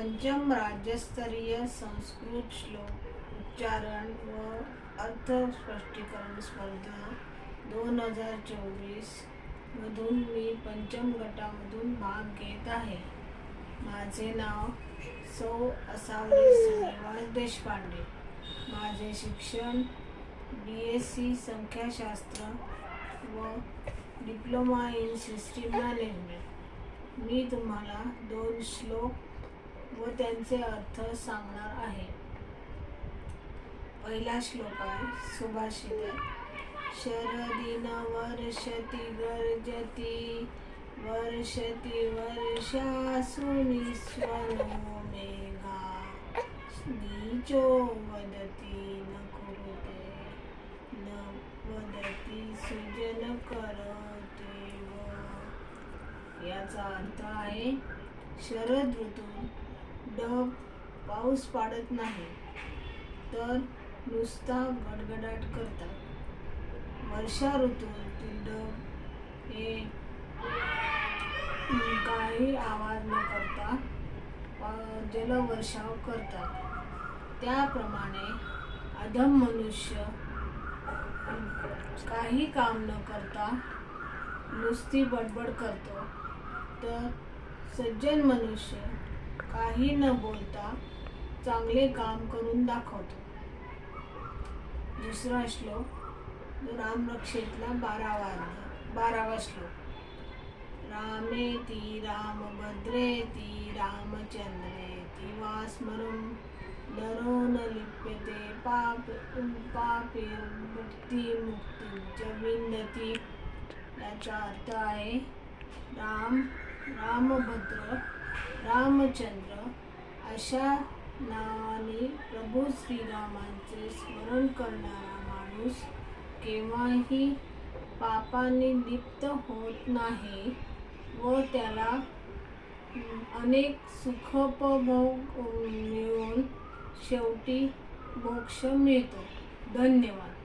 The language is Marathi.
पंचम राज्यस्तरीय संस्कृत श्लोक उच्चारण व अर्थ स्पष्टीकरण स्पर्धा दोन हजार चोवीस मधून मी पंचम गटामधून भाग घेत आहे. माझे नाव सौ असावरी श्रीनिवास देशपांडे. माझे शिक्षण बी एस सी संख्याशास्त्र व डिप्लोमा इन सिस्टीम मॅनेजमेंट मी तुम्हाला दोन श्लोक व त्यांचे अर्थ सांगणार आहे. पहिला श्लोक आहे सुभाषित शरदिन वर्षती गर्जति वर्षती वर्षासुनि स्वनो मेघा नीचो वदति न कुरुते न वदति सुजन करते याचा अर्थ आहे शरद ऋतू ढग पाऊस पाडत नाही तर नुसता गडगडाट करतात. वर्षा ऋतूतील ढग हे काही आवाज न करता जलवर्षाव करतात. त्याप्रमाणे अधम मनुष्य काही काम न करता नुसती बडबड करतो. तर सज्जन मनुष्य काही न बोलता चांगले काम करून दाखवतो. दुसरा श्लोक रामरक्षेतला बारावा बारावा श्लोक. रामेती रामभद्रेती रामचंद्रेती वा स्मरून नरो न लिप्यते पाप पापे मुक्ती मुक्तींच विंदती याचा अर्थ आहे राम रामभद्र रामचंद्र अशा नावाने प्रभू श्रीरामांचे स्मरण करणारा माणूस केव्हाही पापाने लिप्त होत नाही व त्याला अनेक सुखोपभोग मिळून शेवटी मोक्ष मिळतो. धन्यवाद.